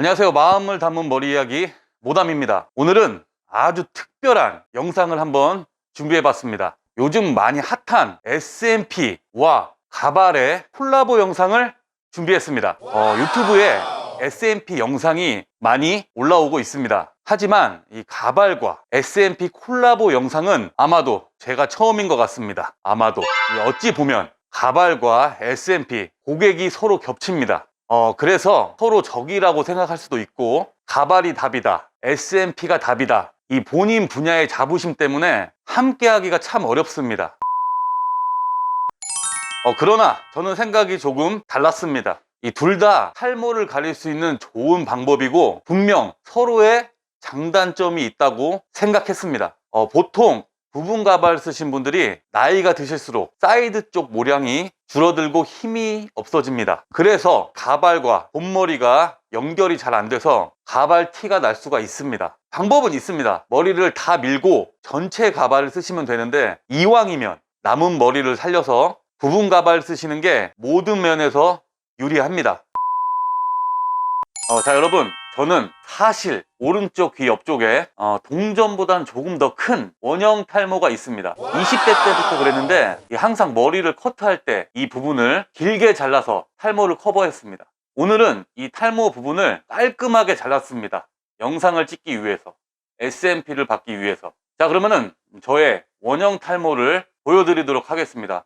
안녕하세요. 마음을 담은 머리 이야기 모담입니다. 오늘은 아주 특별한 영상을 한번 준비해 봤습니다. 요즘 많이 핫한 S&P와 가발의 콜라보 영상을 준비했습니다. 어, 유튜브에 S&P 영상이 많이 올라오고 있습니다. 하지만 이 가발과 S&P 콜라보 영상은 아마도 제가 처음인 것 같습니다. 아마도 이 어찌 보면 가발과 S&P 고객이 서로 겹칩니다. 어, 그래서 서로 적이라고 생각할 수도 있고 가발이 답이다. S&P가 답이다. 이 본인 분야의 자부심 때문에 함께하기가 참 어렵습니다. 어, 그러나 저는 생각이 조금 달랐습니다. 이 둘 다 탈모를 가릴 수 있는 좋은 방법이고 분명 서로의 장단점이 있다고 생각했습니다. 어, 보통 부분 가발 쓰신 분들이 나이가 드실수록 사이드 쪽 모량이 줄어들고 힘이 없어집니다. 그래서 가발과 본머리가 연결이 잘 안 돼서 가발 티가 날 수가 있습니다. 방법은 있습니다. 머리를 다 밀고 전체 가발을 쓰시면 되는데 이왕이면 남은 머리를 살려서 부분 가발 쓰시는 게 모든 면에서 유리합니다. 어, 자 여러분 저는 사실 오른쪽 귀 옆쪽에 어, 동전보다는 조금 더 큰 원형 탈모가 있습니다. 20대 때부터 그랬는데 이 항상 머리를 커트할 때 이 부분을 길게 잘라서 탈모를 커버했습니다. 오늘은 이 탈모 부분을 깔끔하게 잘랐습니다. 영상을 찍기 위해서 SMP를 받기 위해서. 자 그러면은 저의 원형 탈모를 보여드리도록 하겠습니다.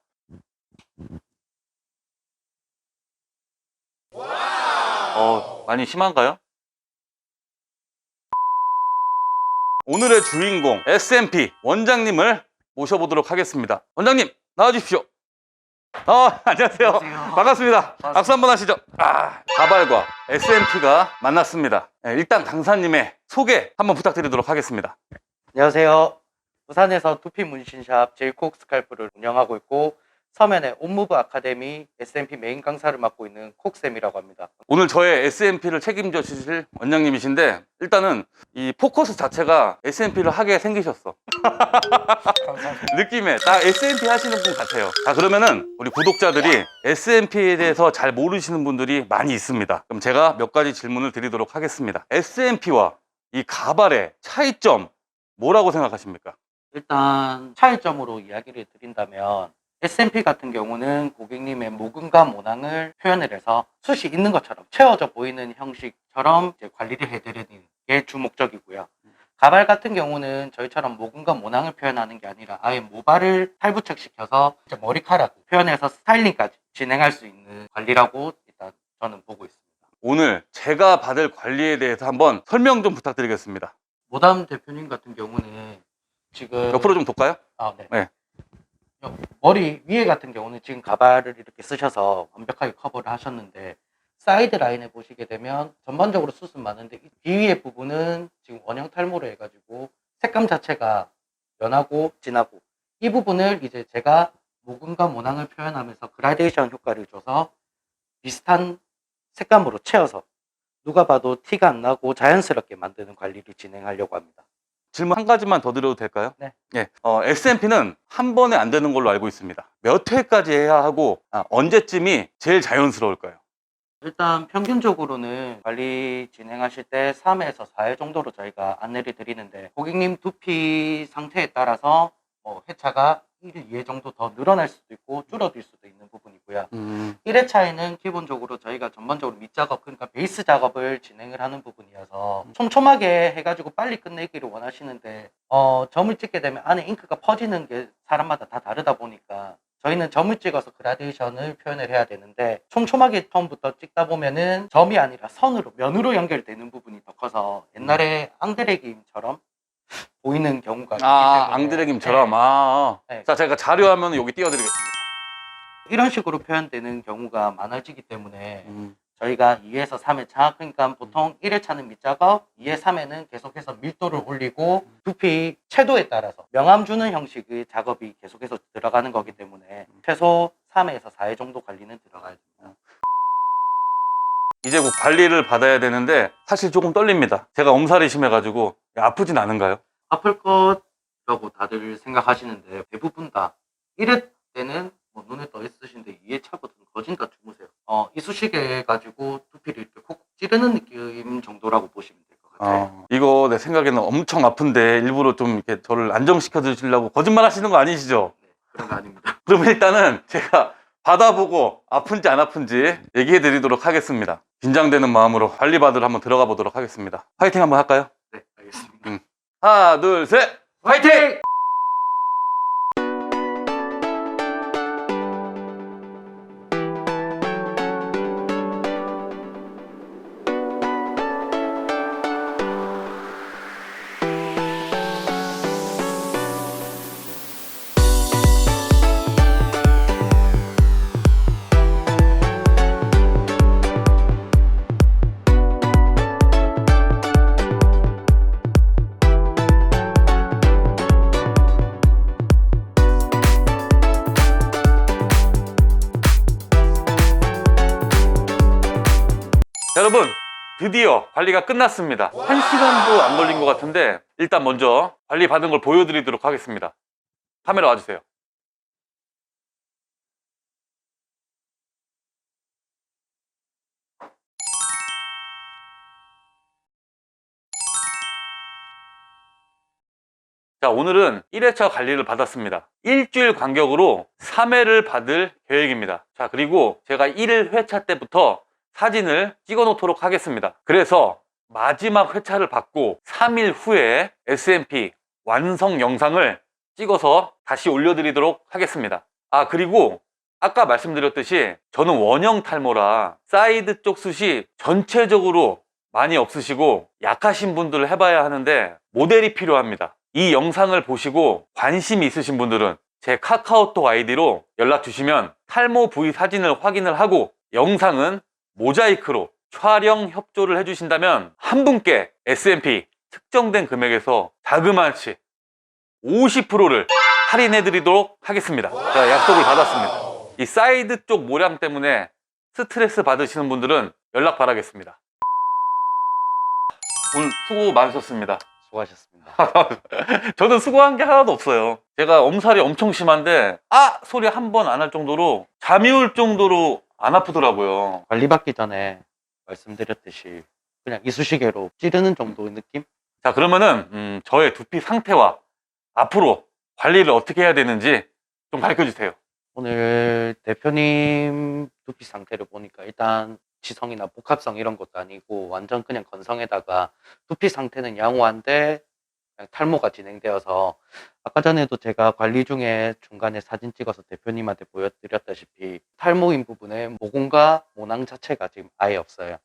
어, 많이 심한가요? 오늘의 주인공 SMP 원장님을 모셔보도록 하겠습니다. 원장님 나와주십시오. 아, 안녕하세요. 반갑습니다. 박수 한번 하시죠. 아, 가발과 SMP가 만났습니다. 네, 일단 강사님의 소개 한번 부탁드리도록 하겠습니다. 안녕하세요. 부산에서 두피 문신샵 제이콕 스칼프를 운영하고 있고 서면에 온무브 아카데미 SMP 메인 강사를 맡고 있는 콕쌤이라고 합니다. 오늘 저의 SMP를 책임져 주실 원장님이신데 일단은 이 포커스 자체가 SMP를 하게 생기셨어. 느낌에 딱 SMP 하시는 분 같아요. 자 그러면은 우리 구독자들이 SMP에 대해서 잘 모르시는 분들이 많이 있습니다. 그럼 제가 몇 가지 질문을 드리도록 하겠습니다. SMP와 이 가발의 차이점 뭐라고 생각하십니까? 일단 차이점으로 이야기를 드린다면 SMP 같은 경우는 고객님의 모근과 모낭을 표현을 해서 숱이 있는 것처럼 채워져 보이는 형식처럼 관리를 해드리는 게 주 목적이고요. 가발 같은 경우는 저희처럼 모근과 모낭을 표현하는 게 아니라 아예 모발을 탈부착시켜서 머리카락 표현해서 스타일링까지 진행할 수 있는 관리라고 일단 저는 보고 있습니다. 오늘 제가 받을 관리에 대해서 한번 설명 좀 부탁드리겠습니다. 모담 대표님 같은 경우는 지금 옆으로 좀 돌까요? 아, 네. 네. 요 머리 위에 같은 경우는 지금 가발을 이렇게 쓰셔서 완벽하게 커버를 하셨는데 사이드 라인에 보시게 되면 전반적으로 숱은 많은데 이 뒤위의 부분은 지금 원형 탈모로 해가지고 색감 자체가 연하고 진하고 이 부분을 이제 제가 모근과 모낭을 표현하면서 그라데이션 효과를 줘서 비슷한 색감으로 채워서 누가 봐도 티가 안 나고 자연스럽게 만드는 관리를 진행하려고 합니다. 질문 한 가지만 더 드려도 될까요? 네. 예. 어, SMP는 한 번에 안 되는 걸로 알고 있습니다. 몇 회까지 해야 하고 아, 언제쯤이 제일 자연스러울까요? 일단 평균적으로는 관리 진행하실 때 3회에서 4회 정도로 저희가 안내를 드리는데 고객님 두피 상태에 따라서 뭐 회차가 1, 2회 정도 더 늘어날 수도 있고 줄어들 수도 있는 부분이고요. 음, 1회차에는 기본적으로 저희가 전반적으로 밑작업 그러니까 베이스 작업을 진행을 하는 부분이어서 촘촘하게 해가지고 빨리 끝내기를 원하시는데 어, 점을 찍게 되면 안에 잉크가 퍼지는 게 사람마다 다 다르다 보니까 저희는 점을 찍어서 그라데이션을 표현을 해야 되는데 촘촘하게 처음부터 찍다 보면은 점이 아니라 선으로 면으로 연결되는 부분이 더 커서 옛날에 앙드레김처럼 보이는 경우가 있기 아, 때문에 앙드레김처럼. 네. 아, 네. 자, 제가 자료화면 여기 띄워드리겠습니다. 이런 식으로 표현되는 경우가 많아지기 때문에 음, 저희가 2에서 3회차 그러니까 보통 1회차는 밑작업 2회 3회는 계속해서 밀도를 올리고 두피 채도에 따라서 명암 주는 형식의 작업이 계속해서 들어가는 거기 때문에 최소 3회에서 4회 정도 관리는 들어가야 됩니다. 이제 곧 관리를 받아야 되는데 사실 조금 떨립니다. 제가 엄살이 심해가지고 아프진 않은가요? 아플 것라고 다들 생각하시는데 대부분 다 1회 때는 뭐 눈에 떠 있으신데 2회 차거든 거진 다 주무세요. 어, 이쑤시개 가지고 두피를 이렇게 콕 찌르는 느낌 정도 생각에는 엄청 아픈데 일부러 좀 이렇게 저를 안정시켜 주시려고 거짓말 하시는 거 아니시죠? 그런 거 아닙니다. 그러면 일단은 제가 받아보고 아픈지 안 아픈지 얘기해 드리도록 하겠습니다. 긴장되는 마음으로 관리받으러 한번 들어가 보도록 하겠습니다. 파이팅 한번 할까요? 네, 알겠습니다. 하나, 둘, 셋! 화이팅! 여러분, 드디어 관리가 끝났습니다. 한 시간도 안 걸린 것 같은데, 일단 먼저 관리 받은 걸 보여드리도록 하겠습니다. 카메라 와주세요. 자, 오늘은 1회차 관리를 받았습니다. 일주일 간격으로 3회를 받을 계획입니다. 자, 그리고 제가 1회차 때부터 사진을 찍어 놓도록 하겠습니다. 그래서 마지막 회차를 받고 3일 후에 SMP 완성 영상을 찍어서 다시 올려드리도록 하겠습니다. 아, 그리고 아까 말씀드렸듯이 저는 원형 탈모라 사이드 쪽 숱이 전체적으로 많이 없으시고 약하신 분들을 해봐야 하는데 모델이 필요합니다. 이 영상을 보시고 관심이 있으신 분들은 제 카카오톡 아이디로 연락 주시면 탈모 부위 사진을 확인을 하고 영상은 모자이크로 촬영 협조를 해주신다면 한 분께 SMP 특정된 금액에서 자그마치 50%를 할인해 드리도록 하겠습니다. 자, 약속을 받았습니다. 이 사이드 쪽 모량 때문에 스트레스 받으시는 분들은 연락 바라겠습니다. 오늘 수고 많으셨습니다. 수고하셨습니다. 저는 수고한 게 하나도 없어요. 제가 엄살이 엄청 심한데 아 소리 한 번 안 할 정도로 잠이 올 정도로 안 아프더라고요. 관리받기 전에 말씀드렸듯이 그냥 이쑤시개로 찌르는 정도의 느낌? 자 그러면은 음, 저의 두피 상태와 앞으로 관리를 어떻게 해야 되는지 좀 가르쳐 주세요. 오늘 대표님 두피 상태를 보니까 일단 지성이나 복합성 이런 것도 아니고 완전 그냥 건성에다가 두피 상태는 양호한데 탈모가 진행되어서 아까 전에도 제가 관리 중에 중간에 사진 찍어서 대표님한테 보여드렸다시피 탈모인 부분에 모공과 모낭 자체가 지금 아예 없어요.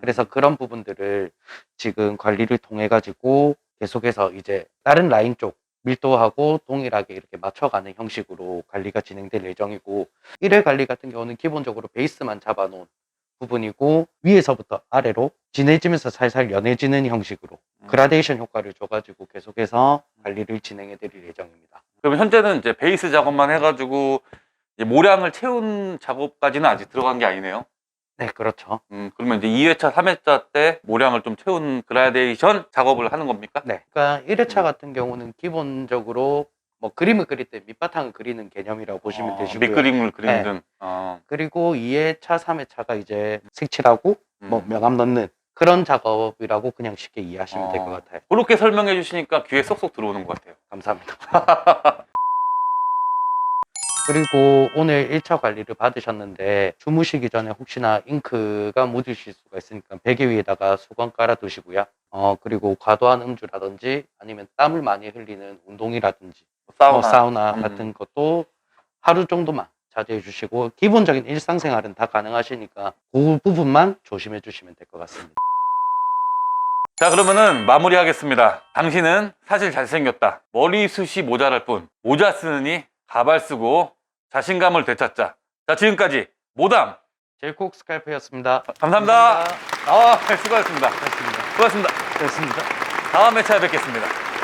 그래서 그런 부분들을 지금 관리를 통해 가지고 계속해서 이제 다른 라인 쪽 밀도하고 동일하게 이렇게 맞춰가는 형식으로 관리가 진행될 예정이고 1회 관리 같은 경우는 기본적으로 베이스만 잡아놓은 부분이고 위에서부터 아래로 진해지면서 살살 연해지는 형식으로 음. 그라데이션 효과를 줘가지고 계속해서 관리를 진행해 드릴 예정입니다. 그럼 현재는 이제 베이스 작업만 해가지고 이제 모량을 채운 작업까지는 아직 들어간 게 아니네요. 네, 그렇죠. 음, 그러면 이제 2회차, 3회차 때 모량을 좀 채운 그라데이션 작업을 하는 겁니까? 네. 그러니까 1회차 음. 같은 경우는 기본적으로 뭐 그림을 그릴 때 밑바탕을 그리는 개념이라고 보시면 어, 되시고요. 밑그림을 그리는 네. 등. 어, 그리고 2회차, 3회차가 이제 색칠하고 음. 뭐 명암 넣는 그런 작업이라고 그냥 쉽게 이해하시면 될것 어. 같아요. 그렇게 설명해 주시니까 귀에 쏙쏙 들어오는 것 같아요. 감사합니다. 그리고 오늘 1차 관리를 받으셨는데 주무시기 전에 혹시나 잉크가 묻으실 수가 있으니까 베개 위에다가 수건 깔아 두시고요. 어, 그리고 과도한 음주라든지 아니면 땀을 많이 흘리는 운동이라든지 사우나. 뭐 사우나 음. 같은 것도 하루 정도만 자제해 주시고 기본적인 일상생활은 다 가능하시니까 그 부분만 조심해 주시면 될 것 같습니다. 자, 그러면은 마무리하겠습니다. 당신은 사실 잘생겼다. 머리숱이 모자랄 뿐. 모자 쓰느니 가발 쓰고 자신감을 되찾자. 자, 지금까지 모담. 제이콕 스칼프였습니다. 감사합니다. 아, 수고하셨습니다. 수고하셨습니다. 됐습니다. 다음 회차에 뵙겠습니다.